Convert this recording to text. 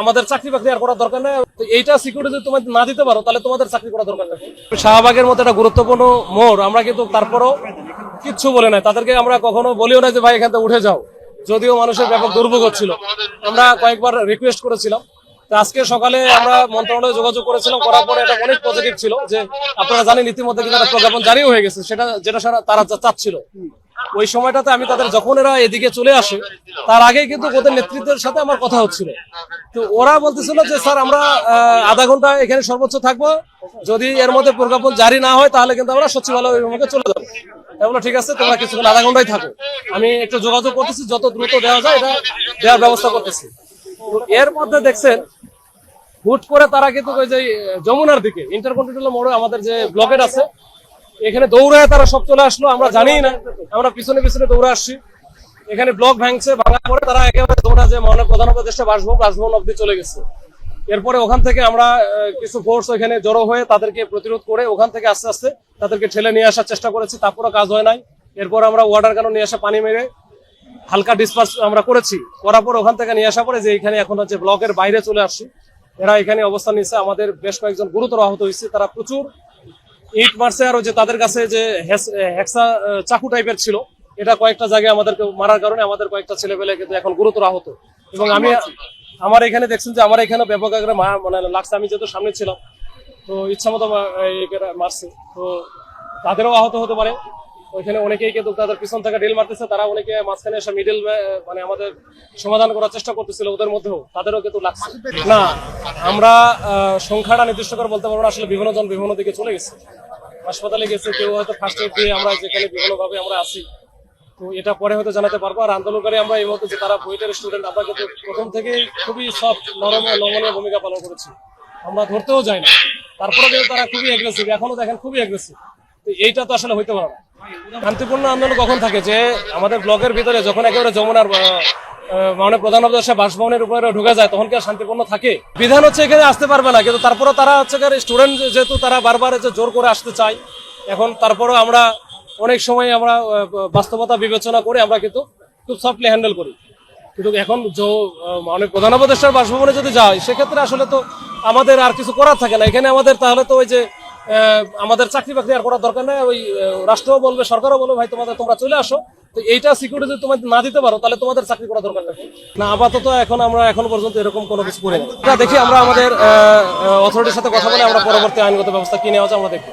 আমাদের চাকরি বাকরি আর করার দরকার নেই। এইটা সিকিউরিটি যদি না দিতে পারো, তাহলে তোমাদের চাকরি করার দরকার নেই। শাহবাগের মতো একটা গুরুত্বপূর্ণ মোড়, আমরা কিন্তু তারপরও কিচ্ছু বলে নাই। তাদেরকে আমরা কখনো বলিও না যে, ভাই, এখান থেকে উঠে যাও। যদিও মানুষের ব্যাপক দুর্ভোগ হচ্ছিল। আমরা কয়েকবার রিকোয়েস্ট করেছিলাম। আজকে সকালে আমরা মন্ত্রণালয়ে যোগাযোগ করেছিলাম, করার পরে এটা অনেক পজিটিভ ছিল যে, আপনারা জানেন ইতিমধ্যে কিন্তু একটা প্রজ্ঞাপন জারিও হয়ে গেছে। সেটা, যেটা তারা চাচ্ছিল। ওই সময়টাতে আমি তাদের যখন এরা এদিকে চলে আসে তার আগেই কিন্তু ওদের নেতৃত্বের সাথে আমার কথা হচ্ছিল। তো ওরা বলতেছিল যে স্যার আমরা আধা ঘণ্টা এখানে সর্বোচ্চ থাকব। যদি এর মধ্যে প্রজ্ঞাপন জারি না হয় তাহলে কিন্তু আমরা সচিবালয় অভিমুখে চলে যাব। বললাম, ঠিক আছে তোমরা কিছুক্ষণ আধা ঘন্টায় থাকো। আমি একটু যোগাযোগ করতেছি যত দ্রুত দেওয়া যায় এটা দেওয়ার ব্যবস্থা করতেছি। এর মধ্যে দেখছেন হুট করে তারা কিন্তু ওই যে যমুনার দিকে ইন্টারকন্টিনেন্টাল মোড়ে আমাদের যে ব্লকেট আছে এখানে দৌড়ায় তারা সব চলে আসলো, আমরা জানি না। আমরা পিছনে পিছনে দৌড়ে আসছি। এখানে ব্লক ভাঙছে, ভাঙার পরে তারা একেবারে দৌড়া যে মাননীয় প্রধান উপদেষ্টা বাসভবন বাসভবন অব্দি চলে গেছে। এরপরে ওখান থেকে আমরা কিছু ফোর্স ওখানে জড়ো হয়ে তাদেরকে প্রতিরোধ করে ওখান থেকে আস্তে আস্তে তাদেরকে ঠেলে নিয়ে আসার চেষ্টা করেছি তারপরে কাজ হয় নাই। এরপর আমরা ওয়াটার কেন নিয়ে আসা পানি মেরে হালকা ডিসপার্স আমরা করেছি। করার পর ওখান থেকে নিয়ে আসা পরে যে এখানে এখন হচ্ছে ব্লকের বাইরে চলে আসছি। এরা এখানে অবস্থান নিচ্ছে আমাদের বেশ কয়েকজন গুরুতর আহত হয়েছে, তারা প্রচুর ইট মারছে আর যে তাদের কাছে যে হেক্সা চাকু টাইপের ছিল। এটা কয়েকটা জায়গায় আমাদেরকে মারার কারণে আমাদের কয়েকটা ছেলে পেলে কিন্তু এখন গুরুতর আহত। এবং আমি আমার এখানে দেখছেন যে আমার এখানে ব্যাপক আকারে মানে লাগছে। আমি যেহেতু সামনে ছিলাম তো ইচ্ছা মতো মারছে। তো তাদেরও আহত হতে পারে। ওইখানে অনেকেই কিন্তু তাদের পিছন থেকে ডিল মারতেছে, তারা অনেকে মাঝখানে এসে মিডিল মানে আমাদের সমাধান করার চেষ্টা করতেছিল ওদের মধ্যেও, তাদেরও কিন্তু লাগছে। না, আমরা সংখ্যাটা নির্দিষ্ট করে বলতে পারব আসলে বিভিন্ন জন বিভিন্ন দিকে চলে গেছে। হাসপাতালে গেছে, কেউ হয়তো ফার্স্ট এড দিয়ে আমরা যেখানে বিভিন্ন ভাবে আমরা আছি, তো এটা পরে হয়তো জানাতে পারব। আর আন্দোলনকারী আমরা এই মুহূর্তে যে তারা বইটার স্টুডেন্ট আমরা কিন্তু প্রথম থেকেই খুবই সফট নরম নমনীয় ভূমিকা পালন করেছি। আমরা ধরতেও যাই না। তারপরে কিন্তু তারা খুবই অ্যাগ্রেসিভ এখনও দেখেন খুবই অ্যাগ্রেসিভ তো এইটা তো আসলে হইতে পারে না। শান্তিপূর্ণ আন্দোলন কখন থাকে? যে আমাদের ব্লকের ভিতরে যখন একেবারে যমুনার মানে প্রধান উপদেষ্টা বাসভবনের উপরে ঢুকে যায়, তখন কি আর শান্তিপূর্ণ থাকে? বিধান হচ্ছে এখানে আসতে পারবে না, কিন্তু তারপরে তারা হচ্ছে স্টুডেন্ট যেহেতু তারা বারবার যে জোর করে আসতে চায়, এখন তারপরেও আমরা অনেক সময় আমরা বাস্তবতা বিবেচনা করে আমরা কিন্তু খুব সফটলি হ্যান্ডেল করি। কিন্তু এখন অনেক প্রধান উপদেষ্টার বাসভবনে যদি যায়, সেক্ষেত্রে আসলে তো আমাদের আর কিছু করার থাকে না। এখানে আমাদের তাহলে তো ওই যে আমাদের চাকরি বাকরি আর করার দরকার নাই। ওই রাষ্ট্র রাষ্ট্রও বলবে, সরকারও বলবে, ভাই, তোমাদের, তোমরা চলে আসো। তো এইটা সিকিউরিটি যদি তোমাদের না দিতে পারো, তাহলে তোমাদের চাকরি করার দরকার নেই। না, আপাতত এখন আমরা, এখন পর্যন্ত এরকম কোনো কিছু করি না দেখি, আমরা আমাদের অথরিটির সাথে কথা বলে আমরা পরবর্তী আইনগত ব্যবস্থা কি নেওয়া আমরা দেখব।